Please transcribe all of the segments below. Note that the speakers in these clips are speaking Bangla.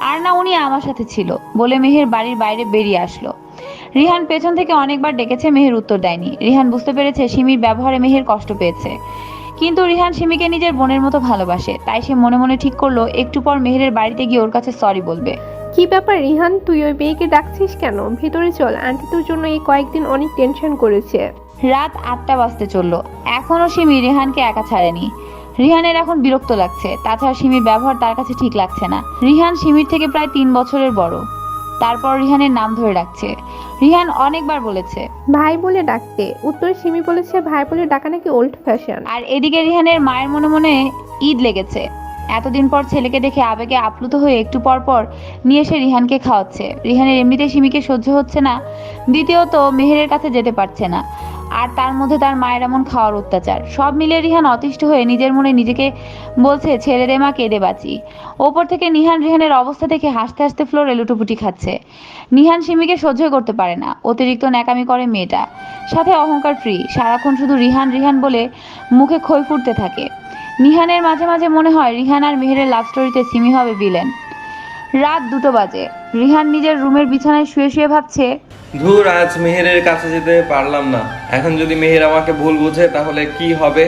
আর না উনি আমার সাথে ছিল বলে মেহের বাড়ির বাইরে বেরিয়ে আসলো। রিহান পেছন থেকে অনেকবার ডেকেছে মেহের উত্তর দেয়নি। রিহান বুঝতে পেরেছে সিমির ব্যবহারে মেহের কষ্ট পেয়েছে। কিন্তু রিহান সিমিকে নিজের বোনের মতো ভালোবাসে তাই সে মনে মনে ঠিক করল একটু পর মেহেরের বাড়িতে গিয়ে ওর কাছে সরি বলবে। কি ব্যাপার রিহান তুই ওই মেয়েকে ডাকছিস কেন? ভিতরে চল আন্টি তোর জন্য এই কয়েকদিন অনেক টেনশন করেছে। রাত আটটা বাজতে চলল। এখনও সিমি রিহানকে একা ছাড়েনি। রিহানের এখন বিরক্ত লাগছে। তাছাড়া সিমির ব্যবহার তার কাছে ঠিক লাগছে না। রিহান সিমির থেকে প্রায় তিন বছরের বড়। তারপর রিহানের নাম ধরে ডাকছে। রিহান অনেকবার বলেছে। ভাই বলে ডাকতে। উত্তরে সিমি বলেছে ভাই বলে ডাকা নাকি ওল্ড ফ্যাশন আর এদিকে রিহানের মায়ের মনে মনে ঈদ লেগেছে। এতদিন পর ছেলেকে দেখে আবেগে আপ্লুত হয়ে একটু পর পর নিয়ে এসে রিহানকে খাওয়াচ্ছে। রিহানের এমনিতে সিমিকে সহ্য হচ্ছে না। দ্বিতীয়ত মেহেরের কাছে যেতে পারছে না। আর তার মধ্যে তার মায়ের এমন খাওয়ার অত্যাচার। সব মিলে রিহান অতিষ্ঠ হয়ে নিজের মনে নিজেকে বলছে, ছেড়ে দে মা, কেঁদে বাঁচি। ওপর থেকে নিহান রিহানের অবস্থা দেখে হাসতে হাসতে ফ্লোরে লুটোপুটি খাচ্ছে। নিহান সিমিকে সহ্য করতে পারে না। অতিরিক্ত ন্যাকামি করে মেয়েটা। সাথে অহংকার ফ্রি সারাক্ষণ শুধু রিহান রিহান বলে মুখে খই ফুটতে থাকে। নিহানের মাঝে মাঝে মনে হয় রিহান আর মেহেরের লাভ স্টোরিতে সিমি হবে ভিলেন রাত দুটো বাজে। রিহান নিজের রুমের বিছানায় শুয়ে শুয়ে ভাবছে ধুর আজ মেহেরের কাছে যেতে পারলাম না। এখন যদি মেহের আমাকে ভুল বুঝে তাহলে কি হবে?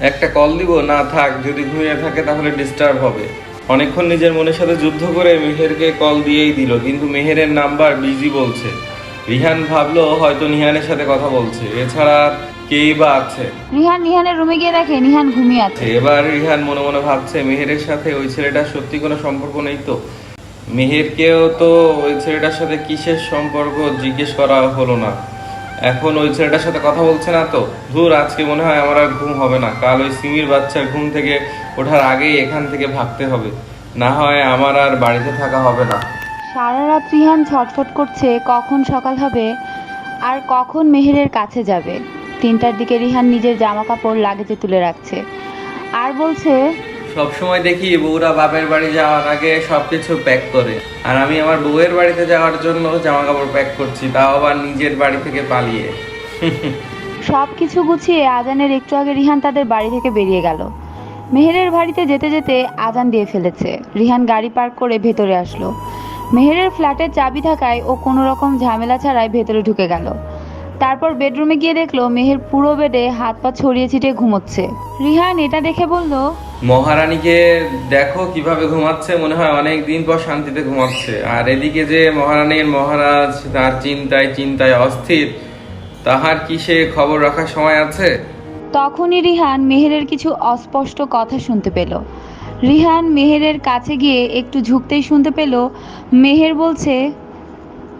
একটা কল দিব? না থাক যদি ঘুমিয়ে থাকে তাহলে ডিস্টার্ব হবে। অনেকক্ষণ নিজের মনের সাথে যুদ্ধ করে মেহেরকে কল দিয়েই দিল কিন্তু মেহেরের নাম্বার বিজি বলছে। রিহান ভাবলো হয়তো নিহানের সাথে কথা বলছে। এছাড়া কেই বা আছে? রিহান নিহানের রুমে গিয়ে দেখে নিহান ঘুমিয়ে আছে। এবার রিহান মনে মনে ভাবছে মেহেরের সাথে ওই ছেলেটার সত্যি কোনো সম্পর্ক নেই তো? মেহেরকেও তো ওই ছেলেটার সাথে কিসের সম্পর্ক জিজ্ঞেস করা হলো না। এখন ওই ছেলেটার সাথে কথা বলছে না তো? ধুর, আজকে মনে হয় আমার আর ঘুম হবে না। কাল ওই সিমির বাচ্চার ঘুম থেকে ওঠার আগেই এখান থেকে ভাগতে হবে। না হয় আমার আর বাড়িতে থাকা হবে না। সারা রাত রিহান ছটফট করছে কখন সকাল হবে আর কখন মেহেরের কাছে যাবে। তিনটার দিকে রিহান নিজের জামা কাপড় লাগেজে তুলে রাখছে। আর বলছে সব সময় দেখি বউরা বাপের বাড়ি যাওয়ার আগে সবকিছু প্যাক করে। আর আমি আমার বউয়ের বাড়িতে যাওয়ার জন্য জামা কাপড় প্যাক করছি, তাও আবার নিজের বাড়ি থেকে পালিয়ে। সব কিছু গুছিয়ে আজানের একটু আগে রিহান তাদের বাড়ি থেকে বেরিয়ে গেল। মেহেরের বাড়িতে যেতে যেতে আজান দিয়ে ফেলেছে। রিহান গাড়ি পার্ক করে ভেতরে আসলো। মেহেরের ফ্ল্যাটের চাবি থাকায় ও কোনো রকম ঝামেলা ছাড়াই ভেতরে ঢুকে গেল। তারপর বেডরুমে গিয়ে দেখল মেহের পুরো বেডে হাত পা ছড়িয়ে ছিটিয়ে ঘুমোচ্ছে। রিহান এটা দেখে বলল মহারানীকে দেখো কীভাবে ঘুমাচ্ছে মনে হয় অনেক দিন পর শান্তিতে ঘুমাচ্ছে। আর এদিকে যে মহারানীর মহারাজ তার চিন্তায় চিন্তায় অস্থির তাহার কি সে খবর রাখার সময় আছে? তখনই রিহান মেহেরের কিছু অস্পষ্ট কথা শুনতে পেল। রিহান মেহেরের কাছে গিয়ে একটু ঝুঁকতেই শুনতে পেল মেহের বলছে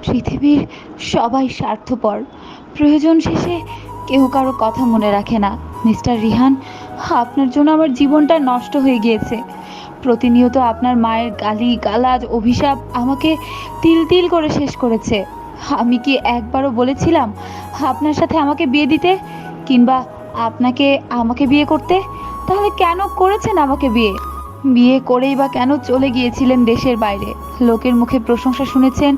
পৃথিবীর সবাই স্বার্থপর। প্রয়োজন শেষে কেউ কারও কথা মনে রাখে না। মিস্টার রিহান, আপনার জন্য আমার জীবনটা নষ্ট হয়ে গিয়েছে। প্রতিনিয়ত আপনার মায়ের গালি, গালাজ, অভিশাপ আমাকে তিল তিল করে শেষ করেছে। আমি কি একবারও বলেছিলাম আপনার সাথে আমাকে বিয়ে দিতে? কিংবা আপনাকে আমাকে বিয়ে করতে? তাহলে কেন করেছেন আমাকে বিয়ে? বিয়ে করেই বা কেন চলে গিয়েছিলেন দেশের বাইরে? লোকের মুখে প্রশংসা শুনেছেন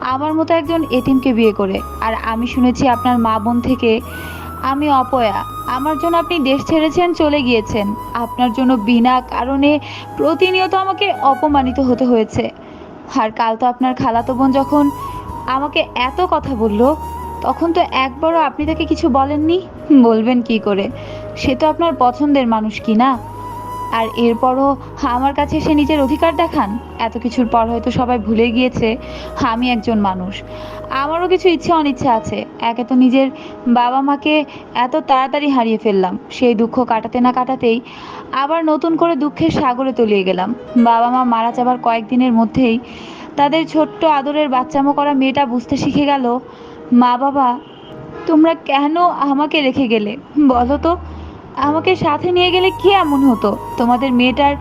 আমার মতো একজন এতিমকে বিয়ে করে। আর আমি শুনেছি আপনার মা বোন থেকে, আমি অপয়া। আমার জন্য আপনি দেশ ছেড়েছেন, চলে গিয়েছেন। আপনার জন্য বিনা কারণে প্রতিনিয়ত আমাকে অপমানিত হতে হয়েছে। আর কাল তো আপনার খালাতো বোন যখন আমাকে এত কথা বলল, তখন তো একবারও আপনি তাকে কিছু বলেননি? বলবেন কি করে? সে তো আপনার পছন্দের মানুষ কি না? আর এরপরও আমার কাছে এসে নিজের অধিকার দেখান। এত কিছুর পর হয়তো সবাই ভুলে গিয়েছে, আমি একজন মানুষ। আমারও কিছু ইচ্ছে অনিচ্ছা আছে। একে তো নিজের বাবা মাকে এত তাড়াতাড়ি হারিয়ে ফেললাম। সেই দুঃখ কাটাতে না কাটাতেই আবার নতুন করে দুঃখের সাগরে তলিয়ে গেলাম। বাবা মা মারা যাবার কয়েকদিনের মধ্যেই তাদের ছোট্ট আদরের বাচ্চামো করা মেয়েটা বুঝতে শিখে গেল, মা বাবা, তোমরা কেন আমাকে রেখে গেলে? বলো তো। আমাকে সাথে নিয়ে গেলে কি এমন হতো? তোমাদের মেয়েটার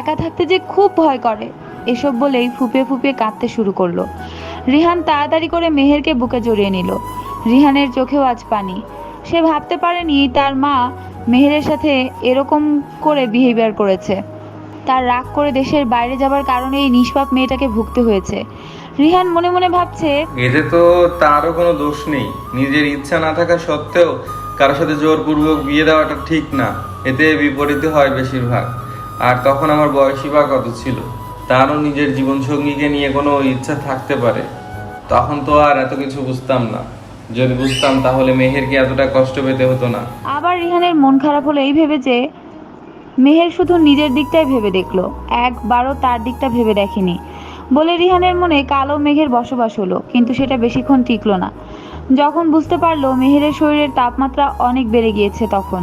একা থাকতে যে খুব ভয় করে। এসব বলেই ফুপিয়ে ফুপিয়ে কাঁদতে শুরু করল। রিহান তাড়াতাড়ি করে মেহেরকে বুকে জড়িয়ে নিল। রিহানের চোখেও আজ পানি। সে ভাবতে পারেনি তার মা মেহেরের সাথে এরকম করে বিহেভিয়ার করেছে। তার রাগ করে দেশের বাইরে যাবার কারণে এই নিষ্পাপ মেয়েটাকে ভুগতে হয়েছে। রিহান মনে মনে ভাবছে এতে তো তারও কোনো দোষ নেই। নিজের ইচ্ছা না থাকা সত্ত্বেও কারোর সাথে জোরপূর্বক বিয়ে দেওয়াটা ঠিক না। এতে বিপরীতে হয় বেশিরভাগ। আর তখন আমার বয়সই বা কত ছিল। তারও নিজের জীবনসঙ্গীকে নিয়ে কোনো ইচ্ছা থাকতে পারে। তখন তো আর এত কিছু বুঝতাম না। যদি বুঝতাম তাহলে মেহেরকে এতটা কষ্ট পেতে হতো না। আবার রিহানের মন খারাপ হলো এই ভেবে যে মেহের শুধু নিজের দিকটাই ভেবে দেখল। একবারও তার দিকটা ভেবে দেখেনি। বলে রিহানের মনে কালো মেঘের বসবাস হলো, কিন্তু সেটা বেশিক্ষণ টিকলো না। যখন বুঝতে পারল মেহেরের শরীরের তাপমাত্রা অনেক বেড়ে গিয়েছে তখন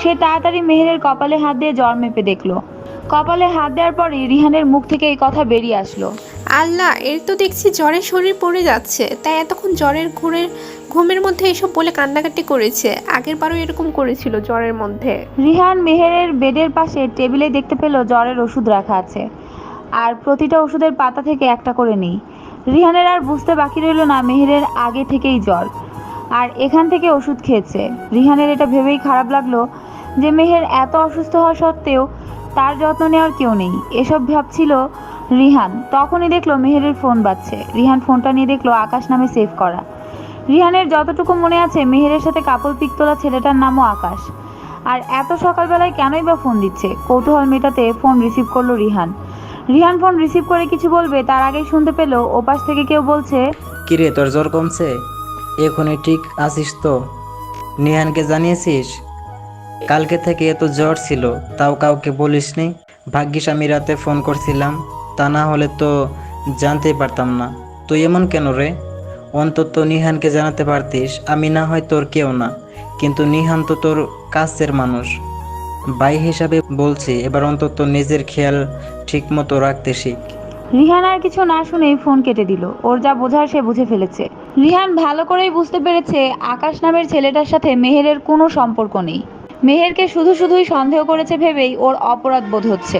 সে তাড়াতাড়ি মেহেরের কপালে হাত দিয়ে জ্বর মেপে দেখল। কপালে হাত দেওয়ার পরে রিহানের মুখ থেকে এই কথা বেরিয়ে আসলো। আল্লাহ এর তো দেখছি জ্বরের শরীর পড়ে যাচ্ছে তাই এতক্ষণ জ্বরের ঘুরের ঘুমের মধ্যে এসব বলে কান্নাকাটি করেছে আগের বারও এরকম করেছিল জ্বরের মধ্যে। রিহান মেহেরের বেডের পাশে টেবিলে দেখতে পেল জ্বরের ওষুধ রাখা আছে আর প্রতিটা ওষুধের পাতা থেকে একটা করে নেই। রিহানের আর বুঝতে বাকি রইল না মেহেরের আগে থেকেই জ্বর। আর এখান থেকে ওষুধ খেয়েছে। রিহানের এটা ভেবেই খারাপ লাগল যে মেহের এত অসুস্থ হওয়া সত্ত্বেও তার যত্ন নেওয়ার কেউ নেই। এসব ভাবছিল রিহান। তখনই দেখল মেহেরের ফোন বাজছে। রিহান ফোনটা নিয়ে দেখল আকাশ নামে সেভ করা। রিহানের যতটুকু মনে আছে, মেহেরের সাথে কাপড় পিক তোলা ছেলেটার নামও আকাশ। আর এত সকালবেলায় কেনই বা ফোন দিচ্ছে? কৌতূহল মেটাতে ফোন রিসিভ করল রিহান। রিহান ফোন রিসিভ করে কিছু বলবে, তার আগেই শুনতে পেল ওপাশ থেকে কেউ বলছে, কিরে, তোর জ্বর কমছে? এখনই ঠিক আছিস তো? নিহানকে জানিয়েছিস? কালকে থেকে এত জ্বর ছিল, তাও কাউকে বলিসনি? ভাগ্যিস আমি রাতে ফোন করছিলাম, তা না হলে তো জানতেই পারতাম না। তুই এমন কেন রে? অন্তত নিহানকে জানাতে পারতিস, আমি না হয় তোর কেউ না। কিন্তু নিহান তো তোর কাছের মানুষ। ভাই হিসাবে বলছি, এবার অন্তত নিজের খেয়াল ঠিক মতো রাখতে শিখ। রিহান আর কিছু না শুনেই ফোন কেটে দিল। ওর যা বোঝার সে বুঝে ফেলেছে। রিহান ভালো করেই বুঝতে পেরেছে আকাশ নামের ছেলেটার সাথে মেহেরের কোনো সম্পর্ক নেই। মেহেরকে শুধু শুধুই সন্দেহ করেছে ভেবেই ওর অপরাধ বোধ হচ্ছে।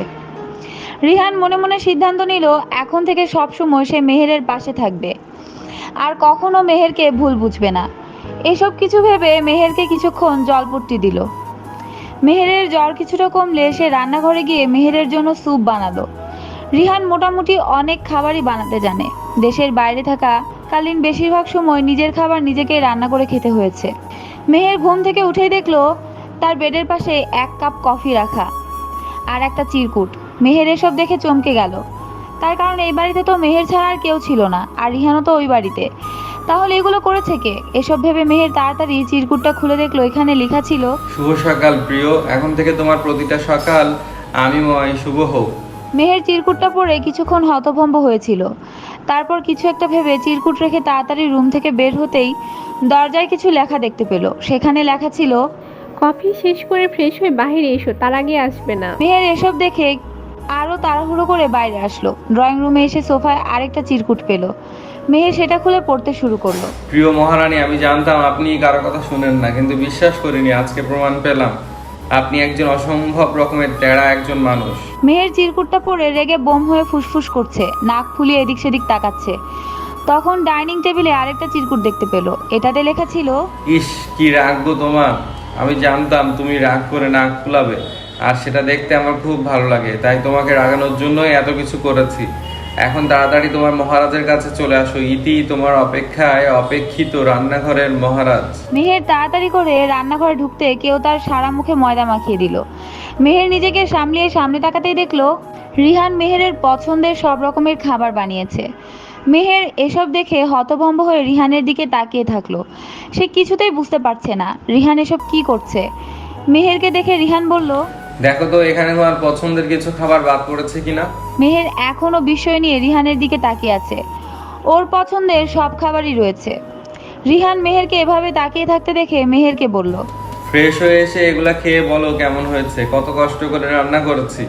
রিহান মনে মনে সিদ্ধান্ত নিল, এখন থেকে সবসময় সে মেহেরের পাশে থাকবে। আর কখনো মেহেরকে ভুল বুঝবে না। এসব কিছু ভেবে মেহেরকে কিছুক্ষণ জলপট্টি দিল। মেহেরের জ্বর কিছুটা কমলে সে রান্নাঘরে গিয়ে মেহেরের জন্য স্যুপ বানালো। রিহান মোটামুটি অনেক খাবারই বানাতে জানে। দেশের বাইরে থাকা কালীন বেশিরভাগ সময় নিজের খাবার নিজেকেই রান্না করে খেতে হয়েছে। মেহের ঘুম থেকে উঠেই দেখল, তার বেডের পাশে এক কাপ কফি রাখা আর একটা চিরকুট। মেহের এসব দেখে চমকে গেল। তার কারণ এই বাড়িতে তো মেহের ছাড়া আর কেউ ছিল না, আর রিহানও তো ওই বাড়িতে। তাহলে এগুলো করেছে কে? এসব ভেবে মেহের তাড়াতাড়ি চিরকুটটা খুলে দেখল এখানে লেখা ছিল শুভ সকাল প্রিয় এখন থেকে তোমার প্রতিটা সকাল আমি ময় শুভ হোক। মেহের চিরকুটটা পরে কিছুক্ষণ হতভম্ব হয়েছিল। তারপর কিছু একটা ভেবে চিরকুট রেখে তাড়াতাড়ি রুম থেকে বের হতেই দরজায় কিছু লেখা দেখতে পেল। সেখানে লেখা ছিল কফি শেষ করে ফ্রেশ হয়ে বাইরে এসো তার আগে আসবে না। মেহের এসব দেখে আরও তাড়াহুড়ো করে বাইরে আসলো। ড্রয়িং রুমে এসে সোফায় আরেকটা চিরকুট পেল। মেহের সেটা খুলে পড়তে শুরু করল। প্রিয় মহারানী আমি জানতাম আপনি কারও কথা শুনেন না কিন্তু বিশ্বাস করিনি আজকে প্রমাণ পেলাম। আপনি একজন অসম্ভব রকমের টেরা একজন মানুষ। মেহের চিরকুটটা পরে রেগে বোম হয়ে ফুসফুস করছে নাক ফুলিয়ে এদিক সেদিক তাকাচ্ছে। তখন ডাইনিং টেবিলে আরেকটা চিরকুট দেখতে পেল। এটাতে লেখা ছিল ইস কি রাখব তোমার। আমি জানতাম তুমি রাগ করে নাক ফুলাবে আর সেটা দেখতে আমার খুব ভালো লাগে তাই তোমাকে রাগানোর জন্যই এত কিছু করেছি। এখন তাড়াতাড়ি তোমার মহারাজের কাছে চলে আসো। ইতি তোমার অপেক্ষায় অপেক্ষিত রান্নাঘরের মহারাজ। মেহের তাড়াতাড়ি করে রান্নাঘরে ঢুকতে কেউ তার সারা মুখে ময়দা মাখিয়ে দিল। মেহের নিজেকে সামলিয়ে সামনে তাকাতেই দেখল, রিহান মেহেরের পছন্দের সব রকমের খাবার বানিয়েছে। মেহের এসব দেখে হতভম্ব হয়ে রিহানের দিকে তাকিয়ে থাকল। সে কিছুতেই বুঝতে পারছে না, রিহান এসব কি করছে? মেহেরকে দেখে রিহান বলল দেখো তো এখানে তোমার পছন্দের কিছু খাবার বাদ পড়েছে কিনা? মেহের এখনও বিষয় নিয়ে রিহানের দিকে তাকিয়ে আছে। ওর পছন্দের সব খাবারই রয়েছে। রিহান মেহেরকে এভাবে তাকিয়ে থাকতে দেখে মেহেরকে বলল ফ্রেশ হয়ে এসে এগুলা খেয়ে বলো কেমন হয়েছে? কত কষ্ট করে রান্না করেছি।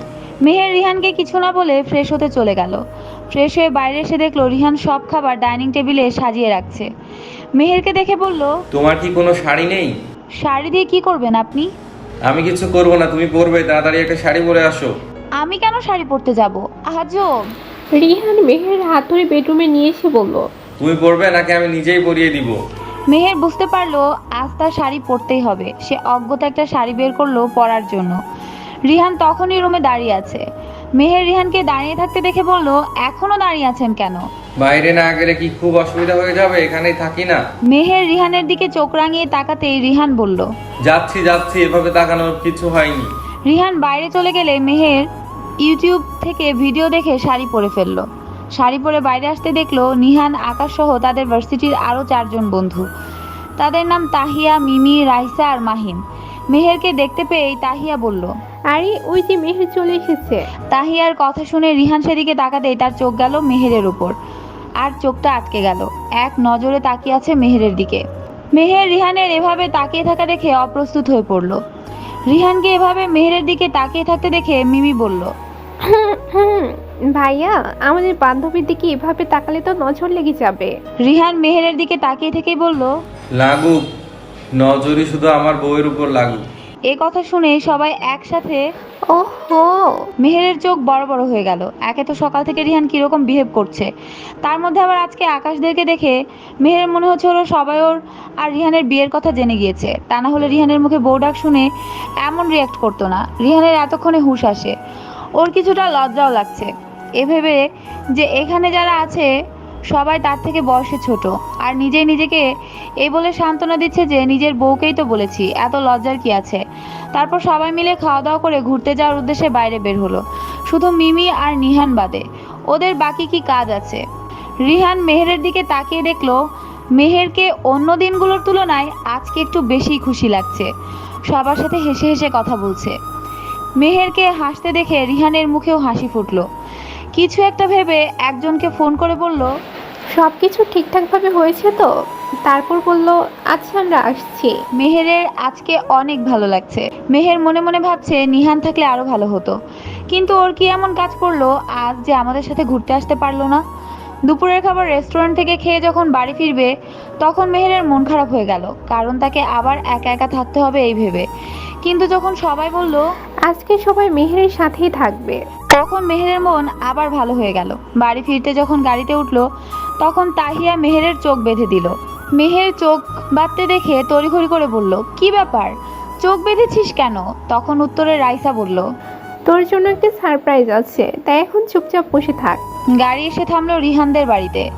মেহের রিহানকে কিছু না বলে ফ্রেশ হতে চলে গেল। ফ্রেশ হয়ে বাইরে এসে দেখল রিহান সব খাবার ডাইনিং টেবিলে সাজিয়ে রাখছে। মেহেরকে দেখে বলল তোমার কি কোনো শাড়ি নেই? শাড়ি দিয়ে কি করবেন আপনি? আমি কিছু করব না তুমি পরবে তাড়াতাড়ি একটা শাড়ি পরে আসো। আমি কেন শাড়ি পরতে যাব? আজব। রিহান মেহের হাত ধরে বেডরুমে নিয়ে এসে বলল তুমি পরবে নাকি আমি নিজেই পরিয়ে দিব? মেহের বুঝতে পারল আজ তার শাড়ি পরতেই হবে। সে অজ্ঞতা একটা শাড়ি বের করল পরার জন্য। রিহান তখনই রুমে দাঁড়িয়ে আছে। মেহের রিহানকে দাঁড়িয়ে থাকতে দেখে বলল এখনও দাঁড়িয়ে আছেন কেন? বাইরে না গেলে কি খুব অসুবিধা হয়ে যাবে? এখানেই থাকি না। মেহের রিহানের দিকে চোখ রাঙিয়ে তাকাতেই রিহান বলল যাচ্ছি যাচ্ছি এভাবে তাকানোর কিছু হয়নি। রিহান বাইরে চলে গেলে মেহের ইউটিউব থেকে ভিডিও দেখে শাড়ি পরে ফেলল। শাড়ি পরে বাইরে আসতে দেখল নিহান আকাশ সহ তাদের ভার্সিটির আরও চারজন বন্ধু। তাদের নাম তাহিয়া মিমি রাইসা আর মাহিম। মেহেরকে দেখতে পেয়েই তাহিয়া বলল আরে ওই যে মেহের চলে এসেছে। তাহিয়ার কথা শুনে রিহান সেদিকে তাকাতেই তার চোখ গেল মেহেরের উপর। আর চোখটা আটকে গেল এক নজরে তাকিয়ে আছে মেহেরের দিকে। মেহের রিহানের এভাবে তাকিয়ে থাকা দেখে অপ্রস্তুত হয়ে পড়ল। রিহানকে এভাবে মেহেরের দিকে তাকিয়ে থাকতে দেখে মিমি বলল হুম, ভাইয়া আমাদের বান্ধবীর দিকে এভাবে তাকালে তো নজর লেগে যাবে। রিহান মেহেরের দিকে তাকিয়ে থেকেই বলল লাগুক। নজরই শুধু আমার বউয়ের উপর লাগুক এ কথা শুনে সবাই একসাথে ওহো। মেহেরের চোখ বড় বড় হয়ে গেল। একে তো সকাল থেকে রিহান কীরকম বিহেভ করছে। তার মধ্যে আবার আজকে আকাশদেরকে দেখে মেহের মনে হচ্ছে হলো সবাই ওর আর রিহানের বিয়ের কথা জেনে গিয়েছে। তা না হলে রিহানের মুখে বউ ডাক শুনে এমন রিয়াক্ট করতো না। রিহানের এতক্ষণে হুঁশ আসে। ওর কিছুটা লজ্জাও লাগছে। এ ভেবে যে এখানে যারা আছে সবাই তার থেকে বয়সে ছোট। আর নিজেই নিজেকে এই বলে সান্ত্বনা দিচ্ছে যে, নিজের বউকেই তো বলেছি, এত লজ্জার কি আছে? তারপর সবাই মিলে খাওয়া দাওয়া করে ঘুরতে যাওয়ার উদ্দেশ্যে বাইরে বের হলো। শুধু মিমি আর নিহান বাদে। ওদের বাকি কি কাজ আছে? রিহান মেহেরের দিকে তাকিয়ে দেখল, মেহেরকে অন্য দিনগুলোর তুলনায় আজকে একটু বেশি খুশি লাগছে। সবার সাথে হেসে হেসে কথা বলছে। মেহেরকে হাসতে দেখে রিহানের মুখেও হাসি ফুটলো। কিছু একটা ভেবে একজনকে ফোন করে বলল সব কিছু ঠিকঠাকভাবে হয়েছে তো? তারপর বলল আচ্ছা আমরা আসছি। মেহেরের আজকে অনেক ভালো লাগছে। মেহের মনে মনে ভাবছে নিহান থাকলে আরও ভালো হতো। কিন্তু ওর কি এমন কাজ করল আজ যে আমাদের সাথে ঘুরতে আসতে পারল না? দুপুরের খাবার রেস্টুরেন্ট থেকে খেয়ে যখন বাড়ি ফিরবে তখন মেহেরের মন খারাপ হয়ে গেল কারণ তাকে আবার একা একা থাকতে হবে এই ভেবে। কিন্তু যখন সবাই বলল আজকে সবাই মেহেরের সাথেই থাকবে। তখন মেহেরের মন আবার ভালো হয়ে গেল। বাড়ি ফিরতে যখন গাড়িতে উঠল তখন তাহিয়া মেহেরের চোখ বেঁধে দিল। মেহের চোখ বাঁধতে দেখে তড়িঘড়ি করে বলল কি ব্যাপার? চোখ বেঁধেছিস কেন? তখন উত্তরে রাইসা বলল তোর জন্য একটা সারপ্রাইজ আছে তাই এখন চুপচাপ বসে থাক। গাড়ি এসে থামলো রিহানদের বাড়িতে।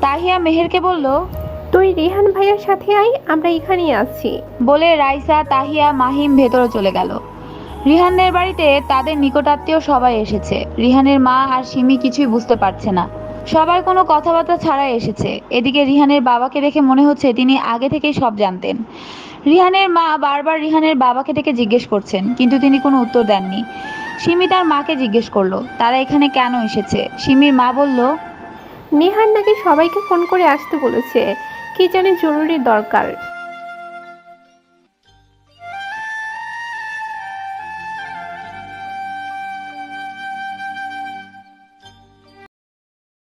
তাহিয়া মেহেরকে বলল তুই রিহান ভাইয়ার সাথে আয় আমরা এখানেই আছি। বলে রাইসা তাহিয়া মাহিম ভেতরে চলে গেল। রিহানদের বাড়িতে তাদের নিকটাত্মীয় সবাই এসেছে। রিহানের মা আর সিমি কিছুই বুঝতে পারছে না। সবাই কোনো কথাবার্তা ছাড়াই এসেছে। এদিকে রিহানের বাবাকে দেখে মনে হচ্ছে তিনি আগে থেকেই সব জানতেন। রিহানের মা বারবার রিহানের বাবাকে ডেকে জিজ্ঞেস করছেন, কিন্তু তিনি কোনো উত্তর দেননি। সিমি তার মাকে জিজ্ঞেস করল, তারা এখানে কেন এসেছে? সিমির মা বলল, নেহার নাকি সবাইকে ফোন করে আসতে বলেছে। কি জানে জরুরি দরকার।